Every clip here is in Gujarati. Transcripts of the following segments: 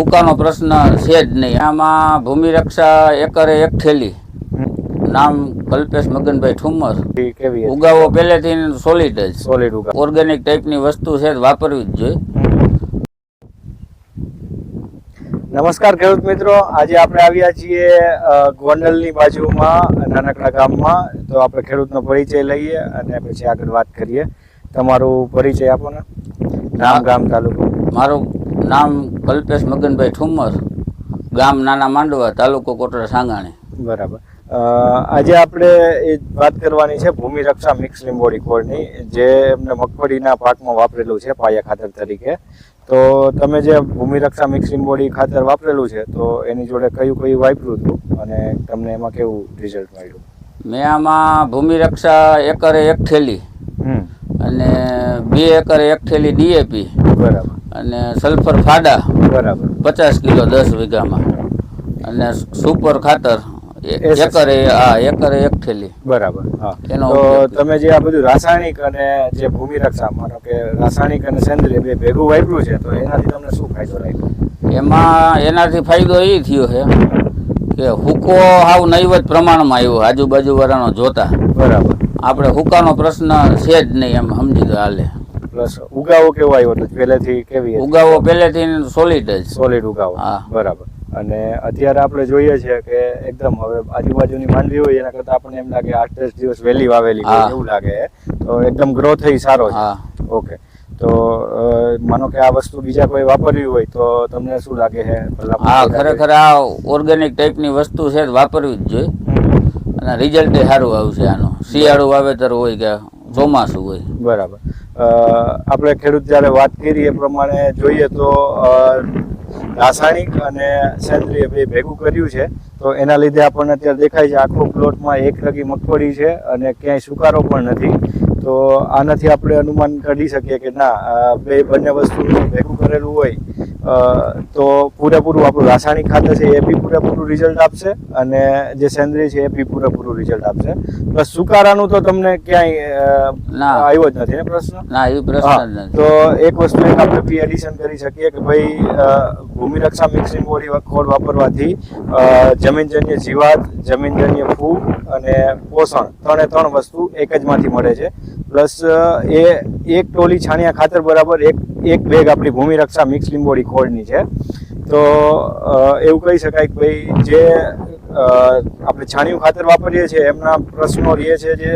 હુકાનો પ્રશ્ન છે જ નહીં. આમાં ભૂમિ રક્ષા એકરે એક થેલી. નામ કલ્પેશ મગનભાઈ ઠુમર કેવી ઉગાવો પહેલેથી સોલિડ જ. સોલિડ ઓર્ગેનિક ટાઈપની વસ્તુ છે જ વાપરવી જ જોઈએ. નમસ્કાર ખેડૂત મિત્રો. આજે આપણે આવ્યા છીએ ગોંડલની બાજુમાં નાનકડા ગામમાં. તો આપણે ખેડૂતનો પરિચય લઈએ અને પછી આગળ વાત કરીએ. તમારું પરિચય આપો ને. નામ ગામ તાલુકો. મારું નામ કલ્પેશ મગનભાઈ ઠુમર ગામ નાના માંડવા તાલુકો કોટડા સાંગાણી. બરાબર. આજે આપણે એ વાત કરવાની છે ભૂમિ રક્ષા મિક્સ લીંબોડી કોળની જે એમને મગફળીના પાકમાં વાપરેલું છે પાયા ખાતર તરીકે. તો તમે જે ભૂમિ રક્ષા મિક્સ લીંબોડી ખાતર વાપરેલું છે તો એની જોડે કયું કયું વાપર્યું હતું અને તમને એમાં કેવું રિઝલ્ટ મળ્યું? મેં આમાં ભૂમિ રક્ષા એકરે એક થેલી અને બે એકર એક થેલી ડીએપી બરાબર. અને સલ્ફર ફાડા બરાબર. પચાસ કિલો દસ વીઘામાં. અને સુપર ખાતર. એકરે હા એકરે એક થેલી. બરાબર હા. એનો તમે જે આ બધું રાસાયણિક અને જે ભૂમિ રક્ષા માનો કે રાસાયણિક અને સેન્દ્રિય બે ભેગું વાપર્યું છે તો એનાથી તમને શું ફાયદો લાગ્યો? એમાં એનાથી ફાયદો એ થયો છે કે હુકો હાવ નૈવત પ્રમાણમાં આવ્યો આજુબાજુ વાળાનો જોતા. બરાબર. આપણે હુકાનો પ્રશ્ન છે જ નહીં એમ સમજી દો હાલે. પ્લસ ઉગાવો કેવો આવ્યો હતો પહેલેથી કેવી ઉગાવો પહેલેથી સોલિડ જ. સોલિડ ઉગાવો. હા. બરાબર. અને અત્યારે આપણે જોઈએ છે કે એકદમ હવે આજુબાજુની માંડવી હોય એના કરતા આપણને એમ લાગે આઠ દસ દિવસ વહેલી વાવેલી એવું લાગે. તો એકદમ ગ્રો થઈ સારો છે. ઓકે. તો માનો કે આ વસ્તુ બીજા કોઈ વાપરવી હોય તો તમને શું લાગે છે? હા ખરેખર આ ઓર્ગેનિક ટાઈપની વસ્તુ છે વાપરવી જ જોઈએ. અને રિઝલ્ટ સારું આવશે આનું. શિયાળુ વાવેતર હોય કે ચોમાસું હોય. બરાબર. આપણે ખેડૂત જ્યારે વાત કરી એ પ્રમાણે જોઈએ તો રાસાયણિક અને સેન્દ્રિય બે ભેગું કર્યું છે. તો એના લીધે આપણને અત્યારે દેખાય છે આખો પ્લોટમાં એક રગી મગફળી છે અને ક્યાંય સુકારો પણ નથી. તો આનાથી આપણે અનુમાન કાઢી શકીએ કે ના બે બંને વસ્તુ ભેગું કરેલું હોય તો પૂરેપૂરું આપણું રાસાયણિક ખાતર છે એ બી પૂરેપૂરું રિઝલ્ટ આપશે અને જે સેન્દ્રીય છે એ બી પૂરેપૂરું રિઝલ્ટ આપશે. પ્લસ સુકારાનું તો તમને ક્યાંય ના. આવ્યો જ નથી ને પ્રશ્ન? ના એ પ્રશ્ન તો એક વસ્તુ એક આપણે બી એડિશન કરી શકીએ કે ભાઈ ભૂમિ રક્ષા મિક્સિંગ બોડી ખોળ વાપરવાથી જમીનજન્ય જીવાત જમીનજન્ય ફૂગ અને પોષણ ત્રણે ત્રણ વસ્તુ એક જ માંથી મળે છે. પ્લસ એ એક ટોલી છાણિયા ખાતર બરાબર એક એક બેગ આપણી ભૂમિ રક્ષા મિક્સ લીંબોડી ખોળની છે. તો એવું કહી શકાય કે ભાઈ જે આપણે છાણિયું ખાતર વાપરીએ છીએ, એમના પ્રશ્નો રહે છે જે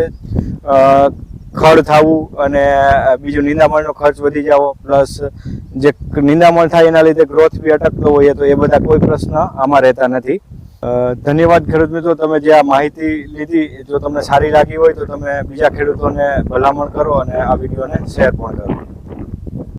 ખડ થવું અને બીજું નિંદામણનો ખર્ચ વધી જવો, પ્લસ જે નિંદામણ થાય એના લીધે ગ્રોથ બી અટકતો હોઈએ તો એ બધા કોઈ પ્રશ્ન આમાં રહેતા નથી. ધન્યવાદ ખેડૂત મિત્રો, તમે જે આ માહિતી લીધી, જો તમને સારી લાગી હોય તો તમે બીજા ખેડૂતોને ભલામણ કરો અને આ વિડીયોને શેર પણ કરો.